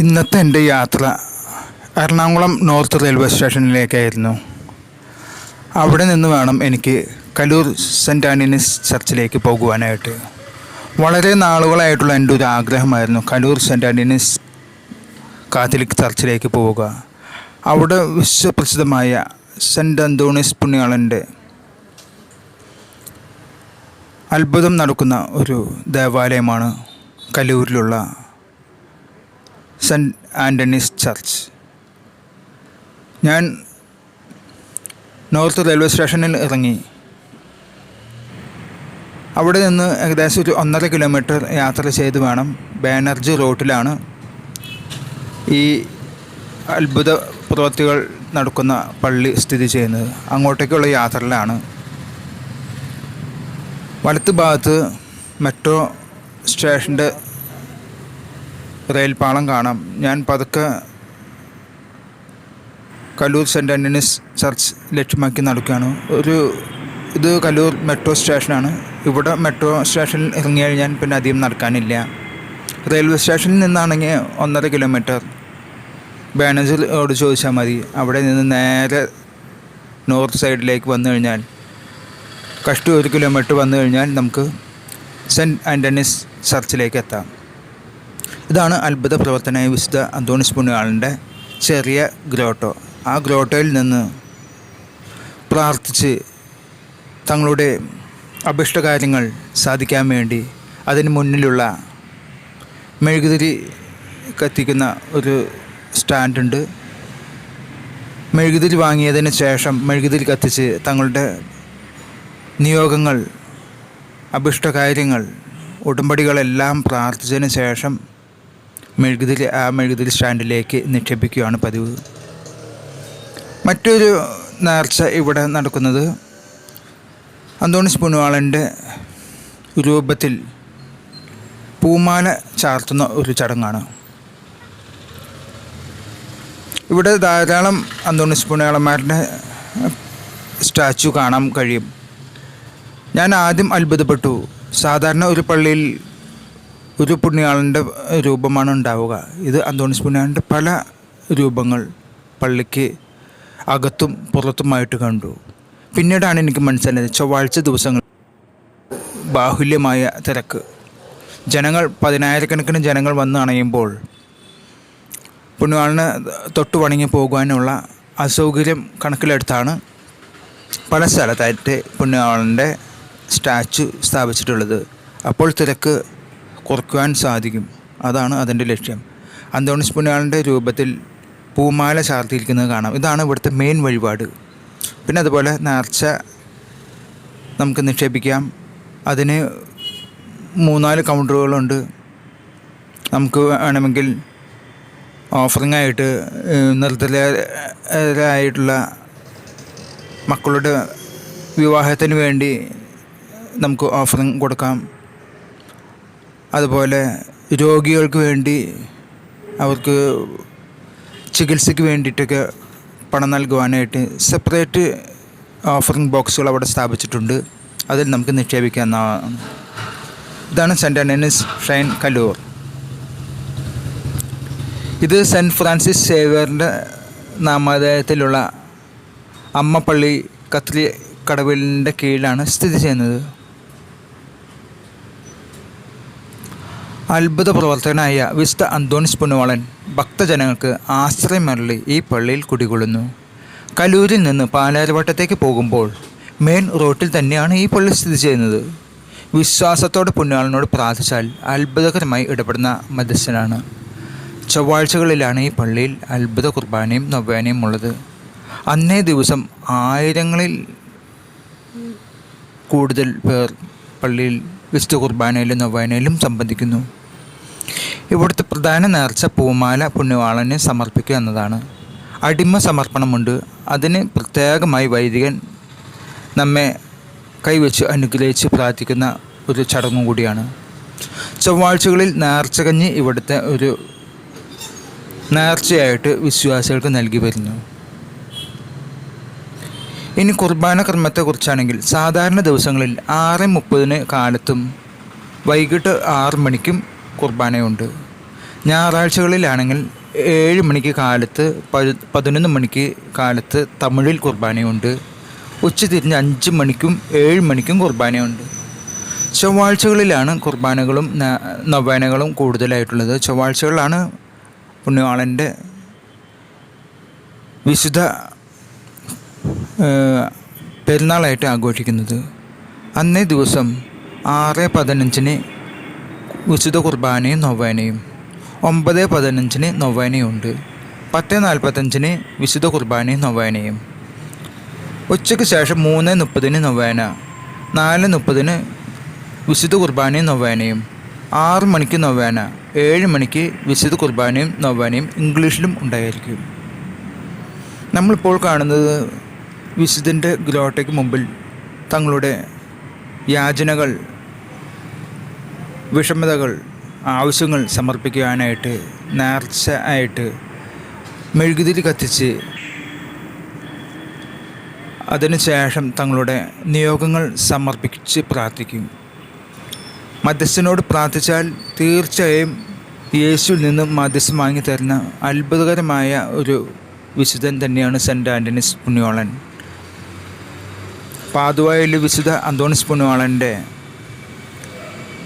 ഇന്നത്തെ എന്റെ യാത്ര എറണാകുളം നോർത്ത് റെയിൽവേ സ്റ്റേഷനിലേക്കായിരുന്നു. അവിടെ നിന്ന് വേണം എനിക്ക് കലൂർ സെന്റ് ആന്റണീസ് ചർച്ചിലേക്ക് പോകുവാനായിട്ട്. വളരെ നാളുകളായിട്ടുള്ള എന്റെ ഒരു ആഗ്രഹമായിരുന്നു കലൂർ സെന്റ് ആന്റണീസ് കാത്തലിക് ചർച്ചിലേക്ക് പോവുക. അവിടെ വിശ്വപ്രസിദ്ധമായ സെന്റ് അന്തോണീസ് പുണ്യാളന്റെ അത്ഭുതം നടക്കുന്ന ഒരു ദേവാലയമാണ് കലൂരിലുള്ള സെന്റ് ആന്റണീസ് ചർച്ച്. ഞാൻ നോർത്ത് റെയിൽവേ സ്റ്റേഷനിൽ ഇറങ്ങി. അവിടെ നിന്ന് ഏകദേശം ഒരു ഒന്നര കിലോമീറ്റർ യാത്ര ചെയ്ത് വേണം. ബാനർജി റോട്ടിലാണ് ഈ അത്ഭുത പ്രവൃത്തികൾ നടക്കുന്ന പള്ളി സ്ഥിതി ചെയ്യുന്നത്. അങ്ങോട്ടേക്കുള്ള യാത്രയിലാണ്. വലത്ത് ഭാഗത്ത് മെട്രോ സ്റ്റേഷന്റെ റെയിൽപാളം കാണാം. ഞാൻ പതുക്കെ കലൂർ സെന്റ് ആന്റണീസ് ചർച്ച് ലക്ഷ്യമാക്കി നടക്കുകയാണ്. ഒരു ഇത് കലൂർ മെട്രോ സ്റ്റേഷനാണ്. ഇവിടെ മെട്രോ സ്റ്റേഷനിൽ ഇറങ്ങിയാൽ ഞാൻ പിന്നെ അധികം നടക്കാനില്ല. റെയിൽവേ സ്റ്റേഷനിൽ നിന്നാണെങ്കിൽ ഒന്നര കിലോമീറ്റർ. ബാനേജറോട് ചോദിച്ചാൽ മതി. അവിടെ നിന്ന് നേരെ നോർത്ത് സൈഡിലേക്ക് വന്നു കഴിഞ്ഞാൽ കഷ്ടം ഒരു കിലോമീറ്റർ വന്നു കഴിഞ്ഞാൽ നമുക്ക് സെന്റ് ആന്റണീസ് ചർച്ചിലേക്ക് എത്താം. ഇതാണ് അത്ഭുത പ്രവർത്തനമായ വിശുദ്ധ അന്തോണിസ് പുണ്യാളിന്റെ ചെറിയ ഗ്രോട്ടോ. ആ ഗ്രോട്ടോയിൽ നിന്ന് പ്രാർത്ഥിച്ച് തങ്ങളുടെ അഭിഷ്ടകാര്യങ്ങൾ സാധിക്കാൻ വേണ്ടി അതിന് മുന്നിലുള്ള മെഴുകുതിരി കത്തിക്കുന്ന ഒരു സ്റ്റാൻഡുണ്ട്. മെഴുകുതിരി വാങ്ങിയതിന് ശേഷം മെഴുകുതിരി കത്തിച്ച് തങ്ങളുടെ നിയോഗങ്ങൾ അഭിഷ്ടകാര്യങ്ങൾ ഉടമ്പടികളെല്ലാം പ്രാർത്ഥിച്ചതിന് ശേഷം മെഴുകുതിരി ആ മെഴുകുതിരി സ്റ്റാൻഡിലേക്ക് നിക്ഷേപിക്കുകയാണ് പതിവ്. മറ്റൊരു നേർച്ച ഇവിടെ നടക്കുന്നത് അന്തോണിസ് പുനുവാളന്റെ രൂപത്തിൽ പൂമാല ചാർത്തുന്ന ഒരു ചടങ്ങാണ്. ഇവിടെ ധാരാളം അന്തോണിസ് പുണ്യാളന്മാരുടെ സ്റ്റാച്ചു കാണാൻ കഴിയും. ഞാൻ ആദ്യം അത്ഭുതപ്പെട്ടു. സാധാരണ ഒരു പള്ളിയിൽ ഒരു പുണ്യാളന്റെ രൂപമാണ് ഉണ്ടാവുക. ഇത് അന്തോണിസ് പുണ്യാളന്റെ പല രൂപങ്ങൾ പള്ളിക്ക് അകത്തും പുറത്തുമായിട്ട് കണ്ടു. പിന്നീടാണ് എനിക്ക് മനസ്സിലായത് ചൊവ്വാഴ്ച ദിവസങ്ങൾ ബാഹുല്യമായ തിരക്ക്. ജനങ്ങൾ പതിനായിരക്കണക്കിന് ജനങ്ങൾ വന്ന് അണയുമ്പോൾ പുണ്യാളിന് തൊട്ട് വണങ്ങി പോകുവാനുള്ള അസൗകര്യം കണക്കിലെടുത്താണ് പല സ്ഥലത്തായിട്ട് പുണ്യാളന്റെ സ്റ്റാച്ചു സ്ഥാപിച്ചിട്ടുള്ളത്. അപ്പോൾ തിരക്ക് കുറയ്ക്കുവാൻ സാധിക്കും. അതാണ് അതിന്റെ ലക്ഷ്യം. അന്തോണിസ് പുണ്യാളിന്റെ രൂപത്തിൽ പൂമാല ചാർത്തിയിരിക്കുന്നത് കാണാം. ഇതാണ് ഇവിടുത്തെ മെയിൻ വഴിപാട്. പിന്നെ അതുപോലെ നേർച്ച നമുക്ക് നിക്ഷേപിക്കാം. അതിന് മൂന്നാൽ കൗണ്ടറുകളുണ്ട്. നമുക്ക് വേണമെങ്കിൽ ഓഫറിംഗ് ആയിട്ട് നിർദ്ധരായിട്ടുള്ള മക്കളുടെ വിവാഹത്തിന് വേണ്ടി നമുക്ക് ഓഫറിംഗ് കൊടുക്കാം. അതുപോലെ രോഗികൾക്ക് വേണ്ടി അവർക്ക് ചികിത്സയ്ക്ക് വേണ്ടിയിട്ടൊക്കെ പണം നൽകുവാനായിട്ട് സെപ്പറേറ്റ് ഓഫറിംഗ് ബോക്സുകൾ അവിടെ സ്ഥാപിച്ചിട്ടുണ്ട്. അതിൽ നമുക്ക് നിക്ഷേപിക്കാവുന്നതാണ് ഇതാണ് സെന്റ് ആന്റണീസ് ഷൈൻ കല്ലൂർ ഇത് സെന്റ് ഫ്രാൻസിസ് സേവിയറിന്റെ നാമധേയത്തിലുള്ള അമ്മപ്പള്ളി കത്രി കടവിലിന്റെ കീഴിലാണ് സ്ഥിതി ചെയ്യുന്നത്. അത്ഭുത പ്രവർത്തകനായ വിസ്ത അന്തോണിസ് പുണ്യവാളൻ ഭക്തജനങ്ങൾക്ക് ആശ്രയമരളി ഈ പള്ളിയിൽ കുടികൊള്ളുന്നു. കലൂരിൽ നിന്ന് പാലാരിവട്ടത്തേക്ക് പോകുമ്പോൾ മെയിൻ റോട്ടിൽ തന്നെയാണ് ഈ പള്ളി സ്ഥിതി ചെയ്യുന്നത്. വിശ്വാസത്തോടെ പുണ്യാളനോട് പ്രാർത്ഥിച്ചാൽ അത്ഭുതകരമായി ഇടപെടുന്ന മധ്യസ്ഥനാണ്. ചൊവ്വാഴ്ചകളിലാണ് ഈ പള്ളിയിൽ അത്ഭുത കുർബാനയും നൊവേനയും ഉള്ളത്. അന്നേ ദിവസം ആയിരങ്ങളിൽ കൂടുതൽ പേർ പള്ളിയിൽ വിശുദ്ധ കുർബാനയിലും നൊവേനയിലും സംബന്ധിക്കുന്നു. ഇവിടുത്തെ പ്രധാന നേർച്ച പൂമാല പുണ്യവാളനെ സമർപ്പിക്കുക എന്നതാണ്. അടിമ സമർപ്പണമുണ്ട്. അതിന് പ്രത്യേകമായി വൈദികൻ നമ്മെ കൈവച്ച് അനുഗ്രഹിച്ച് പ്രാർത്ഥിക്കുന്ന ഒരു ചടങ്ങും കൂടിയാണ്. ചൊവ്വാഴ്ചകളിൽ നേർച്ചകഞ്ഞി ഇവിടുത്തെ ഒരു നേർച്ചയായിട്ട് വിശ്വാസികൾക്ക് നൽകി വരുന്നു. ഇനി കുർബാന കർമ്മത്തെക്കുറിച്ചാണെങ്കിൽ സാധാരണ ദിവസങ്ങളിൽ ആറ് മുപ്പതിന് കാലത്തും വൈകിട്ട് ആറ് മണിക്കും കുർബാനയുണ്ട്. ഞായറാഴ്ചകളിലാണെങ്കിൽ ഏഴ് മണിക്ക് കാലത്ത് പതി പതിനൊന്ന് മണിക്ക് കാലത്ത് തമിഴിൽ കുർബാനയുണ്ട്. ഉച്ചതിരിഞ്ഞ് അഞ്ച് മണിക്കും ഏഴ് മണിക്കും കുർബാനയുണ്ട്. ചൊവ്വാഴ്ചകളിലാണ് കുർബാനകളും നൊവേനകളും കൂടുതലായിട്ടുള്ളത്. ചൊവ്വാഴ്ചകളിലാണ് പുണ്യവാളന്റെ വിശുദ്ധ പെരുന്നാളായിട്ട് ആഘോഷിക്കുന്നത്. അന്നേ ദിവസം ആറ് പതിനഞ്ചിന് വിശുദ്ധ കുർബാനയും നൊവേനയും ഒമ്പത് പതിനഞ്ചിന് നൊവേനയുണ്ട് പത്ത് നാൽപ്പത്തഞ്ചിന് വിശുദ്ധ കുർബാനയും നൊവേനയും ഉച്ചയ്ക്ക് ശേഷം മൂന്ന് മുപ്പതിന് നൊവേന നാല് മുപ്പതിന് വിശുദ്ധ കുർബാനയും നൊവേനയും ആറ് മണിക്ക് നൊവേന ഏഴ് മണിക്ക് വിശുദ്ധ കുർബാനയും നൊവേനയും ഇംഗ്ലീഷിലും ഉണ്ടായിരിക്കും. നമ്മളിപ്പോൾ കാണുന്നത് വിശുദ്ധന്റെ ഗ്രോട്ടയ്ക്ക് മുമ്പിൽ തങ്ങളുടെ യാചനകൾ വിഷമതകൾ ആവശ്യങ്ങൾ സമർപ്പിക്കുവാനായിട്ട് നേർച്ച ആയിട്ട് മെഴുകുതിരി കത്തിച്ച് അതിനുശേഷം തങ്ങളുടെ നിയോഗങ്ങൾ സമർപ്പിച്ച് പ്രാർത്ഥിക്കും. മധ്യസ്ഥനോട് പ്രാർത്ഥിച്ചാൽ തീർച്ചയായും യേശുവിൽ നിന്നും മധ്യസ്ഥം വാങ്ങി തരുന്ന അത്ഭുതകരമായ ഒരു വിശുദ്ധൻ തന്നെയാണ് സെന്റ് ആന്റണീസ് പുണ്യോളൻ. പാതുവായിലെ വിശുദ്ധ അന്തോണിസ് പുണ്യോളന്റെ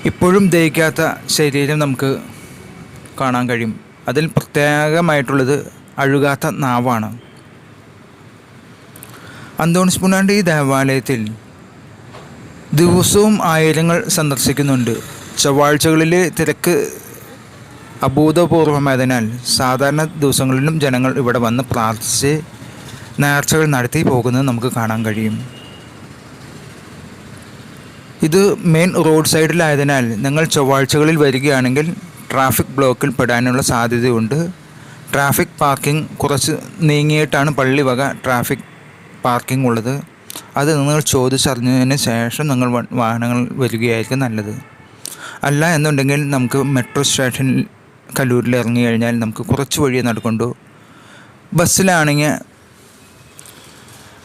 ഇപ്പോഴും ദഹിക്കാത്ത ശരീരം നമുക്ക് കാണാൻ കഴിയും. അതിൽ പ്രത്യേകമായിട്ടുള്ളത് അഴുകാത്ത നാവാണ്. അന്തോണിസ് പുണാണ്ടി ദേവാലയത്തിൽ ദിവസവും ആയിരങ്ങൾ സന്ദർശിക്കുന്നുണ്ട്. ചൊവ്വാഴ്ചകളിൽ തിരക്ക് അഭൂതപൂർവമായതിനാൽ സാധാരണ ദിവസങ്ങളിലും ജനങ്ങൾ ഇവിടെ വന്ന് പ്രാർത്ഥിച്ച് നേർച്ചകൾ നടത്തി പോകുന്നത് നമുക്ക് കാണാൻ കഴിയും. ഇത് മെയിൻ റോഡ് സൈഡിലായതിനാൽ നിങ്ങൾ ചൊവ്വാഴ്ചകളിൽ വരികയാണെങ്കിൽ ട്രാഫിക് ബ്ലോക്കിൽ പെടാനുള്ള സാധ്യതയുണ്ട്. ട്രാഫിക് പാർക്കിംഗ് കുറച്ച് നീങ്ങിയിട്ടാണ് പള്ളി വക ട്രാഫിക് പാർക്കിംഗ് ഉള്ളത്. അത് നിങ്ങൾ ചോദിച്ചറിഞ്ഞതിന് ശേഷം നിങ്ങൾ വാഹനങ്ങൾ വരികയായിരിക്കും നല്ലത്. അല്ല എന്നുണ്ടെങ്കിൽ നമുക്ക് മെട്രോ സ്റ്റേഷനിൽ കല്ലൂരിൽ ഇറങ്ങി കഴിഞ്ഞാൽ നമുക്ക് കുറച്ച് വഴി നടക്കൊണ്ടു. ബസ്സിലാണെങ്കിൽ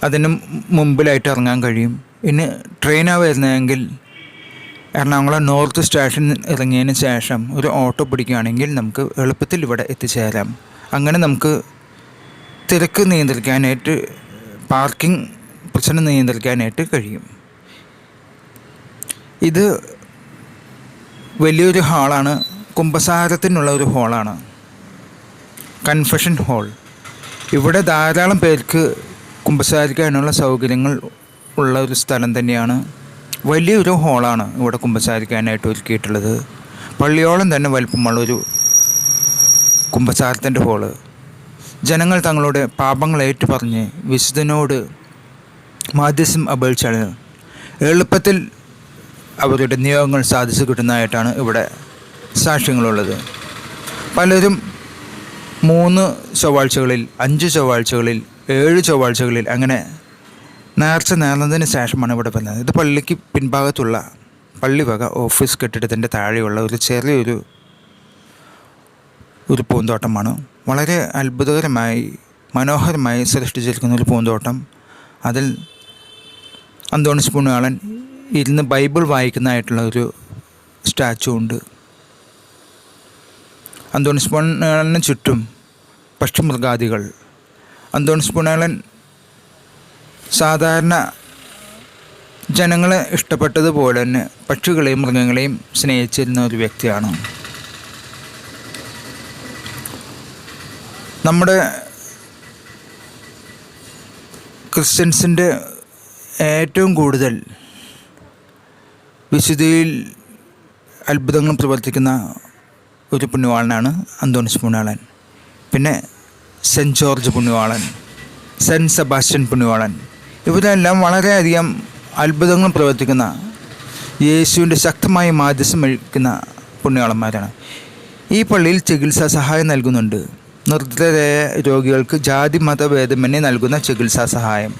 അതിന് മുമ്പിലായിട്ട് ഇറങ്ങാൻ കഴിയും. ഇനി ട്രെയിനാണ് വരുന്നതെങ്കിൽ എറണാകുളം നോർത്ത് സ്റ്റേഷനിൽ ഇറങ്ങിയതിന് ശേഷം ഒരു ഓട്ടോ പിടിക്കുകയാണെങ്കിൽ നമുക്ക് എളുപ്പത്തിൽ ഇവിടെ എത്തിച്ചേരാം. അങ്ങനെ നമുക്ക് തിരക്ക് നിയന്ത്രിക്കാനായിട്ട് പാർക്കിംഗ് പ്രശ്നം നിയന്ത്രിക്കാനായിട്ട് കഴിയും. ഇത് വലിയൊരു ഹാളാണ് കുംഭസാരത്തിനുള്ള ഒരു ഹാളാണ് കൺഫെഷൻ ഹാൾ ഇവിടെ ധാരാളം പേർക്ക് കുമ്പസാരിക്കാനുള്ള സൗകര്യങ്ങൾ ഉള്ള ഒരു സ്ഥലം തന്നെയാണ്. വലിയൊരു ഹോളാണ് ഇവിടെ കുമ്പസാരിക്കാനായിട്ട് ഒരുക്കിയിട്ടുള്ളത്. പള്ളിയോളം തന്നെ വലിപ്പമുള്ളൊരു കുമ്പസാരത്തിന്റെ ഹോൾ ജനങ്ങൾ തങ്ങളുടെ പാപങ്ങൾ ഏറ്റുപറഞ്ഞ് വിശുദ്ധനോട് മാധ്യസ്യം അപേക്ഷിച്ചാണ് എളുപ്പത്തിൽ അവരുടെ നിയോഗങ്ങൾ സാധിച്ചു കിട്ടുന്നതായിട്ടാണ് ഇവിടെ സാക്ഷ്യങ്ങളുള്ളത്. പലരും മൂന്ന് ചൊവ്വാഴ്ചകളിൽ അഞ്ച് ചൊവ്വാഴ്ചകളിൽ ഏഴ് ചൊവ്വാഴ്ചകളിൽ അങ്ങനെ നേർച്ച നേർന്നതിന് ശേഷമാണ് ഇവിടെ വരുന്നത് ഇത് പള്ളിക്ക് പിൻഭാഗത്തുള്ള പള്ളി വക ഓഫീസ് കെട്ടിടത്തിന്റെ താഴെയുള്ള ഒരു ചെറിയൊരു ഒരു പൂന്തോട്ടമാണ്. വളരെ അത്ഭുതകരമായി മനോഹരമായി സൃഷ്ടിച്ചിരിക്കുന്ന ഒരു പൂന്തോട്ടം. അതിൽ അന്തോണിസ് പുണ്യാളൻ ഇരുന്ന് ബൈബിൾ വായിക്കുന്നതായിട്ടുള്ള ഒരു സ്റ്റാച്ചു ഉണ്ട്. അന്തോണിസ് പുണ്യാളന് ചുറ്റും പക്ഷിമൃഗാദികൾ. അന്തോണിസ് പുണ്യാളൻ സാധാരണ ജനങ്ങളെ ഇഷ്ടപ്പെട്ടതുപോലെ തന്നെ പക്ഷികളെയും മൃഗങ്ങളെയും സ്നേഹിച്ചിരുന്ന ഒരു വ്യക്തിയാണ്. നമ്മുടെ ക്രിസ്ത്യൻസിന്റെ ഏറ്റവും കൂടുതൽ വിശുദ്ധിയിൽ അത്ഭുതങ്ങൾ പ്രവർത്തിക്കുന്ന ഒരു പുണ്യവാളനാണ് അന്തോണിസ് പുണ്യവാളൻ. പിന്നെ സെന്റ് ജോർജ് പുണ്യവാളൻ സെന്റ് സെബാസ്റ്റ്യൻ പുണ്യവാളൻ ഇവരെല്ലാം വളരെയധികം അത്ഭുതങ്ങൾ പ്രവർത്തിക്കുന്ന യേശുവിന്റെ ശക്തമായ മാധ്യസ്ഥം വഹിക്കുന്ന പുണ്യാളന്മാരാണ്. ഈ പള്ളിയിൽ ചികിത്സാ സഹായം നൽകുന്നുണ്ട്. നിർദ്ധരായ രോഗികൾക്ക് ജാതി മതഭേദമന്യേ നൽകുന്ന ചികിത്സാ സഹായം.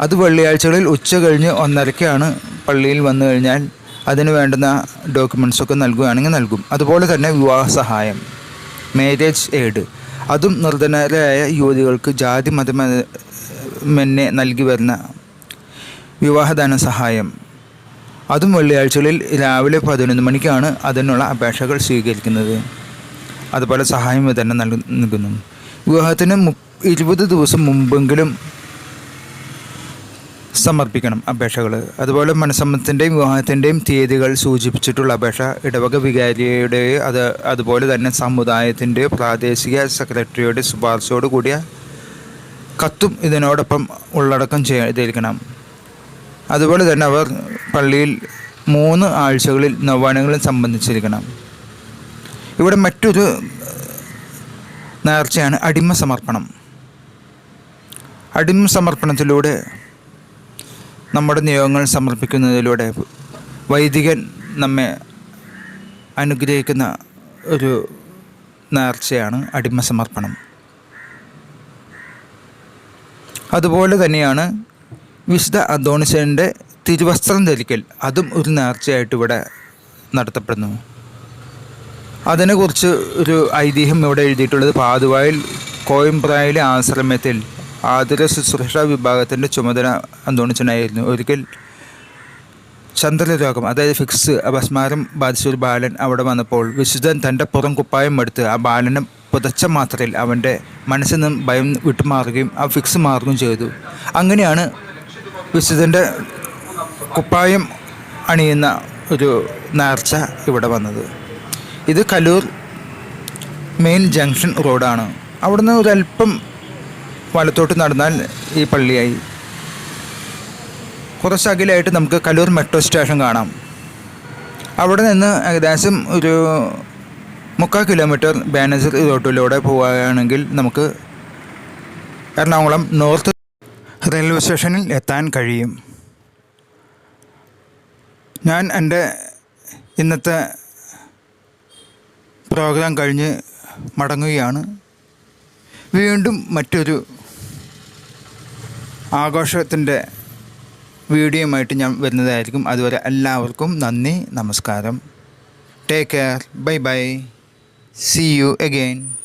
അത് വെള്ളിയാഴ്ചകളിൽ ഉച്ച കഴിഞ്ഞ് ഒന്നരയ്ക്കാണ് പള്ളിയിൽ വന്നു കഴിഞ്ഞാൽ അതിന് വേണ്ടുന്ന ഡോക്യുമെൻസൊക്കെ നൽകുകയാണെങ്കിൽ നൽകും. അതുപോലെ തന്നെ വിവാഹ സഹായം മാരേജ് എയ്ഡ് അതും നിർദ്ധനരായ യുവതികൾക്ക് ജാതി മതമെന്നെ നൽകി വരുന്ന വിവാഹദാന സഹായം. അതും വെള്ളിയാഴ്ചകളിൽ രാവിലെ പതിനൊന്ന് മണിക്കാണ് അതിനുള്ള അപേക്ഷകൾ സ്വീകരിക്കുന്നത്. അതുപോലെ സഹായം വിതരണം നൽകു നൽകുന്നു. വിവാഹത്തിന് മു ഇരുപത് ദിവസം മുമ്പെങ്കിലും സമർപ്പിക്കണം അപേക്ഷകൾ. അതുപോലെ മനസ്സമ്മതത്തിന്റെയും വിവാഹത്തിന്റെയും തീയതികൾ സൂചിപ്പിച്ചിട്ടുള്ള അപേക്ഷ ഇടവക വികാരിയുടെ അത് അതുപോലെ തന്നെ സമുദായത്തിന്റെയോ പ്രാദേശിക സെക്രട്ടറിയുടെ ശുപാർശയോട് കൂടിയ കത്തും ഇതിനോടൊപ്പം ഉള്ളടക്കം ചെയ്തിരിക്കണം. അതുപോലെ തന്നെ അവർ പള്ളിയിൽ മൂന്ന് ആഴ്ചകളിൽ നവാനങ്ങളും സംബന്ധിച്ചിരിക്കണം. ഇവിടെ മറ്റൊരു നേർച്ചയാണ് അടിമ സമർപ്പണം. അടിമ സമർപ്പണത്തിലൂടെ നമ്മുടെ നിയോഗങ്ങൾ സമർപ്പിക്കുന്നതിലൂടെ വൈദികൻ നമ്മെ അനുഗ്രഹിക്കുന്ന ഒരു നേർച്ചയാണ് അടിമ സമർപ്പണം. അതുപോലെ തന്നെയാണ് വിശുദ്ധ അദോണിസന്റെ തിരുവസ്ത്രം ധരിക്കൽ. അതും ഒരു നേർച്ചയായിട്ട് ഇവിടെ നടത്തപ്പെടുന്നു. അതിനെക്കുറിച്ച് ഒരു ഐതിഹ്യം ഇവിടെ എഴുതിയിട്ടുള്ളത് പാതുവായിൽ കോയമ്പ്രായിലെ ആശ്രമത്തിൽ ആതുര ശുശ്രൂഷ വിഭാഗത്തിന്റെ ചുമതല അന്തോണിച്ചനായിരുന്നു ഒരിക്കൽ ചന്ദ്രരോഗം അതായത് ഫിക്സ് അപസ്മാരം ബാധിച്ച ഒരു ബാലൻ അവിടെ വന്നപ്പോൾ വിശുദ്ധൻ തന്റെ പുറം കുപ്പായം എടുത്ത് ആ ബാലനെ പുതച്ച മാത്രയിൽ അവന്റെ മനസ്സിൽ നിന്നും ഭയം വിട്ടുമാറുകയും ആ ഫിക്സ് മാറുകയും ചെയ്തു. അങ്ങനെയാണ് വിശുദ്ധന്റെ കുപ്പായം അണിയുന്ന ഒരു നേർച്ച ഇവിടെ വന്നത്. ഇത് കലൂർ മെയിൻ ജംഗ്ഷൻ റോഡാണ്. അവിടുന്ന് ഒരല്പം വലത്തോട്ട് നടന്നാൽ ഈ പള്ളിയായി. കുറച്ച് അകലായിട്ട് നമുക്ക് കലൂർ മെട്രോ സ്റ്റേഷൻ കാണാം. അവിടെ നിന്ന് ഏകദേശം ഒരു മുക്കാൽ കിലോമീറ്റർ ബാനസർ റോട്ടിലൂടെ പോവുകയാണെങ്കിൽ നമുക്ക് എറണാകുളം നോർത്ത് റെയിൽവേ സ്റ്റേഷനിൽ എത്താൻ കഴിയും. ഞാൻ എന്റെ ഇന്നത്തെ പ്രോഗ്രാം കഴിഞ്ഞ് മടങ്ങുകയാണ്. വീണ്ടും മറ്റൊരു ആഘോഷത്തിന്റെ വീഡിയോയുമായിട്ട് ഞാൻ വരുന്നതായിരിക്കും. അതുവരെ എല്ലാവർക്കും നന്ദി നമസ്കാരം. Take care bye bye See you again.